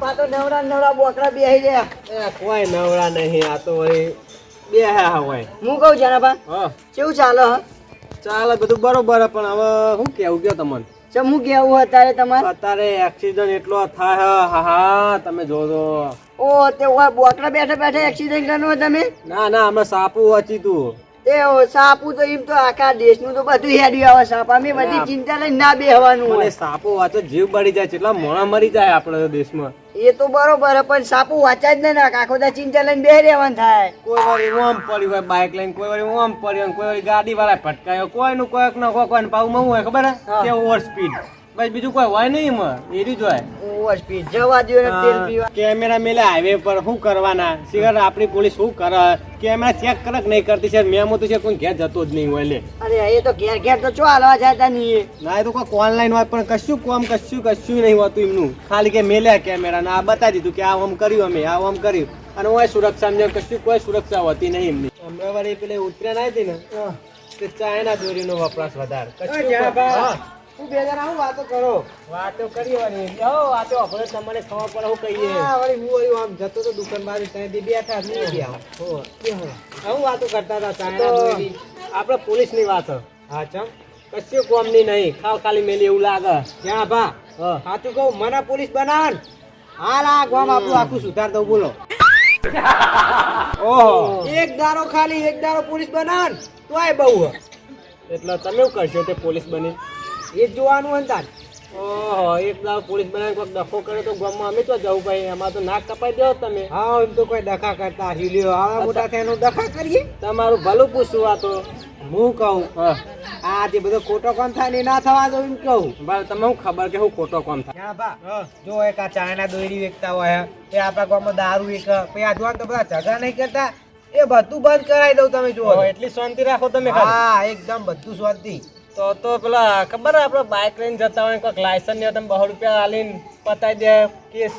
પાછો નવરા નવરા બોકડા બેહી ગયા કોઈ નવરા નહીં આ તો વળી બે હોય હું કહું જનાબા હા. કેવું ચાલે હ? ચાલે બધું બરોબર પણ હવે હું કેવું કયો તમને? ચમ હું કેવું અત્યારે તમારે? અત્યારે એક્સિડન્ટ એટલો થાય હે, હા હા તમે જોજો. ઓ તે બોકડા બેઠા બેઠા એક્સિડન્ટ કરનો તમે? ના ના હમણાં સાપુ વાંચી તું તે સાપુ તો એમ તો આખા દેશનું તો બધું હેડ્યું આવે સાપ. અમે બધી ચિંતા લઈને ના બેહવાનું હોય. સાપો વાંચો જીવ બળી જાય એટલા મોણા મરી જાય આપણા દેશમાં. એ તો બરોબર હે, પણ સાપુ વાંચા જ ના નાખ. આખો દા ચિંતા લઈને બે રહેવાનું થાય. કોઈ વાર એવું આમ પડ્યું હોય બાઇક લઈને કોઈ વાર એવું આમ પડ્યું કોઈ વાર ગાડી વાળા ભટકાયો કોઈનું કોઈક નો કોઈ પાવું મવું હોય ખબર. હે. કે ઓવર સ્પીડ બસ બીજું કોઈ હોય નહીં એમાં? એરી જ હોય. જવા દ્યો ને તેલ પીવા કેમેરા મેલે હાઈવે પર શું કરવાના? સિગર આપણી પોલીસ શું કરે? કેમેરા ચેક કરે કે નહીં કરતી છે મેમો તો છે કોઈ ઘેર જતો જ નહીં હોય લે. અરે એ તો ઘેર ઘેર તો ચો હાલવા જતા નહીં ના એ તો કોઈ ઓનલાઈન હોય પણ કશું કોમ કશું કશું નહીં હોતું એમનું. ખાલી કે મેલ્યા કેમેરા ને આ બતાવી દીધું કે આ આમ કર્યું અમે આ આમ કર્યું. અને હોય સુરક્ષા ને કશું કોઈ સુરક્ષા હોતી નહીં એમની. અમદાવાદ એ પેલે ઉતર્યા ના હતી ને તે ચાઇના દોરીનો વપરાશ વધારે. કશું જ્યાં બા. હા. જણા હું વાતો કરો? વાતો કરી વાળી. જાઓ વાતો આપણે તમને ખબર પડે હું કહીએ. હા, વળી હું આમ જતો તો દુકાન બાર ત્યાંથી બેઠા નહીં ગયા હો. હું વાતો કરતા હતા તો- દોરી. આપણે પોલીસની વાત. હે. હા ચમ. કશું કોમની નહીં. ખાવ ખાલી મેલી એવું લાગે. ક્યાં ભા. હા. સાચું કહું મને પોલીસ બનાવ હાલ આ ગામ આપણું આખું સુધાર દઉં બોલો. ઓહો. એક દારો ખાલી એક દારો પોલીસ બનાવ આય બહુ હે. એટલે તમે કરશો તે પોલીસ બની? એ જ જોવાનું હોય તાર. ઓહો એક દાવ પોલીસ બનાવી કોઈ ડખો કરે તો ગામમાં અમે તો જવું ભાઈ એમાં તો નાક કપાઈ દો તમે. હા એમ તો કોઈ ડખા કરતા હિલ્યો આવા મોટા થઈને ડખા કરીએ? તમારું ભલું પૂછવું આ તો. હું કહું? આ જે બધો ખોટો કોમ થાય ને ના થવા દો એમ કહું. ભાઈ તમે હું ખબર કે હું ખોટો કોમ થાય? જો એક આ ચાયના દોરી વેચતા હોય એ આપણા ગામમાં દારૂ એક પછી આ જોવાનું તો બધા ઝઘડા નહીં કરતા. એ બધું બંધ કરાવી દઉં તમે જુઓ એટલી શાંતિ રાખો તમે હા એકદમ બધું શાંતિ. તો તો પેલા ખબર આપડે આપણે બાઇક લઈને જતા હોય કોઈક લાયસન્સ ને તમે બહુ રૂપિયા હાલીને પતાઈ દે કેસ.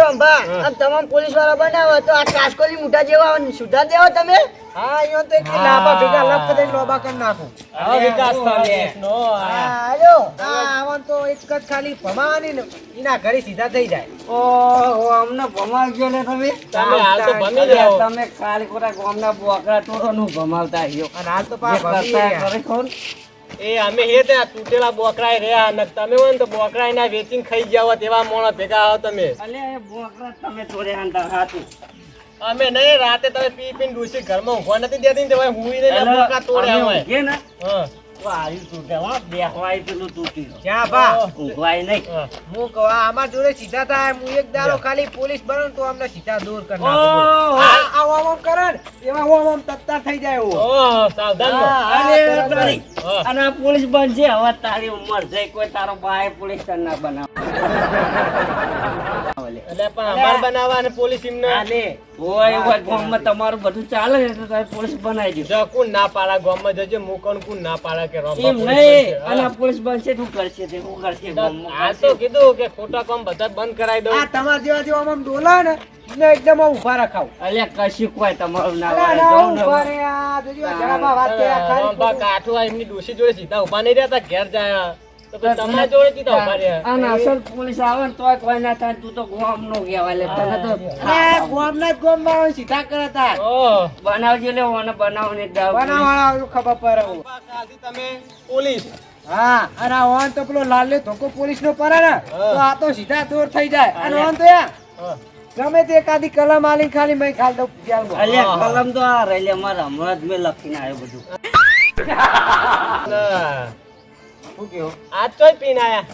રંભા, આમ તમામ પોલીસવાળા બનાવો તો આ કાસ્કોલી મોટા જેવા સુધાર દેવો તમે? હા અહીંયા તો એક લાંબા ભેગા લપ કરીને લોબા કરી નાખું. આવો વિકાસ થાય દેશનો. હા, હાલો. હા, આમાં તો એક જ ખાલી ભમાવાની ને એના ઘરે સીધા થઈ જાય. ઓહો અમને ભમાવજો ને તમે. તમે હાલ તો ભમી જાઓ. તમે ખાલી ગામના બોકડા ટોરો ભમાવતા રહ્યો અને હાલ તો જે ભમી ગયા. એ અમે હે ત્યાં તૂટેલા બોકરા રહ્યા ને તમે હોય ને તો બોકરા ના વેચીને ખાઈ ગયા હોય તેવા મોણા ભેગા આવો તમે. એ થોડે હાથું. અમે નહીં રાતે તમે પી પીને ડૂસી ઘરમાં ઊંઘવા નથી દેતી ને તમે હુઈ તોડ્યા હોય. ને? હા. અમાર જોડે સીધા થાય હું એક ખાલી પોલીસ બનો તો અમને સીધા દૂર કરી એવા હું. આમ આમ તત્તા થઈ જાય સાવધાન. અને આ પોલીસ બનશે હવે તારી ઉંમર છે કોઈ તારો ભાઈ પોલીસ ના બનાવ. એટલે પણ અમાર બનાવવા અને પોલીસ એમને ઓય હોય ગામમાં તમારું બધું ચાલે ને તો તારે પોલીસ બનાવી દો. જો કોણ ના પાડા ગામમાં જજે મુકણ કોણ ના પાડા કે રંભા એમ નહીં અને પોલીસ બનશે શું કરશે તે શું કરશે આ તો કીધું કે ખોટા કામ બધા બંધ કરાવી દઉં. આ તમારા જેવા જેવા આમ ડોલા ને એને એકદમ ઊભા ઊભા રખાવ. અલ્યા કશું કોઈ તમારું ના અલા. ને ઊભા રે આ જોજો જરા વાત કર્યા ખાલી રંભા કાઠું આ એમની ડોશી જોડે સીધા ઊભા નહીં રહ્યા તા ઘેર જાય. પોલીસ આવે ને તોય કોઈ ના થાય તું તો ગામનો કહેવાય લે તને તો અરે, ગોમના જ ગોમમાં સીધા કરે તાર. બનાવજે લે ઓને બનાવને દાવ. બનાવવાળા ખબર પડે. હું. રંભા, કાલથી તમે પોલીસ. હા અને આ તો પેલો લાલ ધોકો પોલીસ નો પડે ને તો આ તો સીધા દૂર થઈ જાય. અને ઓન તો યા ગમે તે એકાદી કલમ આલી ખાલી મેં ખાલી દઉં કલમ તો આ રહી અમારે હમણાં જ મેં લખીને આવ્યો બધું. ના. શું કહ્યું? આજ તોય પીને આયા.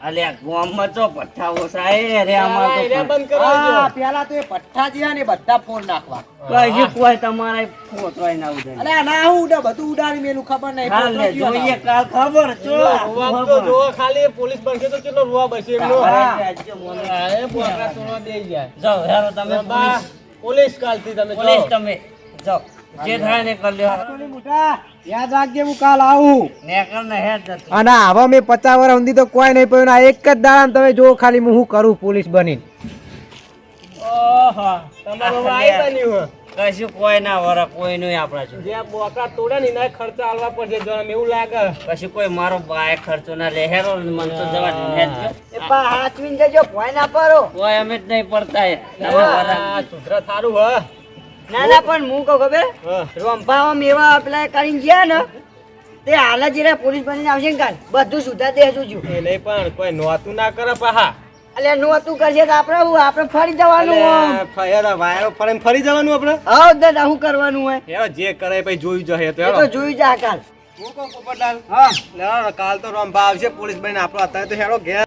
અલ્યા ગામમાં તો પઠ્ઠા ઓસાય રે અમાર તો બંધ હા, કરાવજો પેલા તો એ પઠ્ઠા જ્યા ને બધા ફોન નાખવા. કશું કોઈ તમારે ફોટોય ના ઉડે અલે ના હું ઉડા બધું ઉડાડી મેલું ખબર નહીં કાલ ને જોઈએ કાલ ખબર જો રોવા તો જો ખાલી પોલીસ બનશે તો કેટલો રોવા બનશે એમનો. એ પોકરા તોડવા દે જાય. જાઓ હેરો તમે પોલીસ પોલીસ કાલથી તમે પોલીસ તમે જાઓ. જે થાય ને કરી લ્યો. ટોલી મોટા, યાદ રાખજે હું કાલ આવું. નેકર ને હેડ અને હવે મેં પચાસ વર્ષ સુધી તો કોઈ નહીં પડ્યું આ એક જ દાડા તમે જો ખાલી હું કરું પોલીસ બની ઓહો, તમારું આઈ બન્યું. કશું કોઈ ના વરે કોઈ નહીં આપણા જોડે. જે બોકડા તોડે ને એના ખર્ચા આલવા પડશે જો એવું લાગે. કશું કોઈ મારો બાય ખર્ચો ના લે. હેરો મને તો જવા દે એ પા હાચવીને જજો ભોય ના પરો કોઈ અમે જ નહીં પડતા સુધરા થારું હ. ના ના પણ હું કહું ખબર? હા. રોંભામાં એવા અપ્લાય કરીને ગયા ને તે હાલ જ પોલીસ બનીને આવશે ને કાલ. બધું સુધા દેશું છું એ નહીં પણ કોઈ નોતું ના કરે પાહા. એટલે નોતું કરશે તો આપણે હું આપણે ફરી જવાનું આમ. વાયરો ફરે ફરી જવાનું આપણે? હા દાદા શું કરવાનું હોય? હેરો જે કરે પછી જોઈ જશે તો તો જોઈ જા કાલ. હું કહું પોપટલાલ? હા. લેવાનો કાલ તો રંભા આવશે પોલીસ બનીને આપણો અત્યારે તો હેરો ઘેર.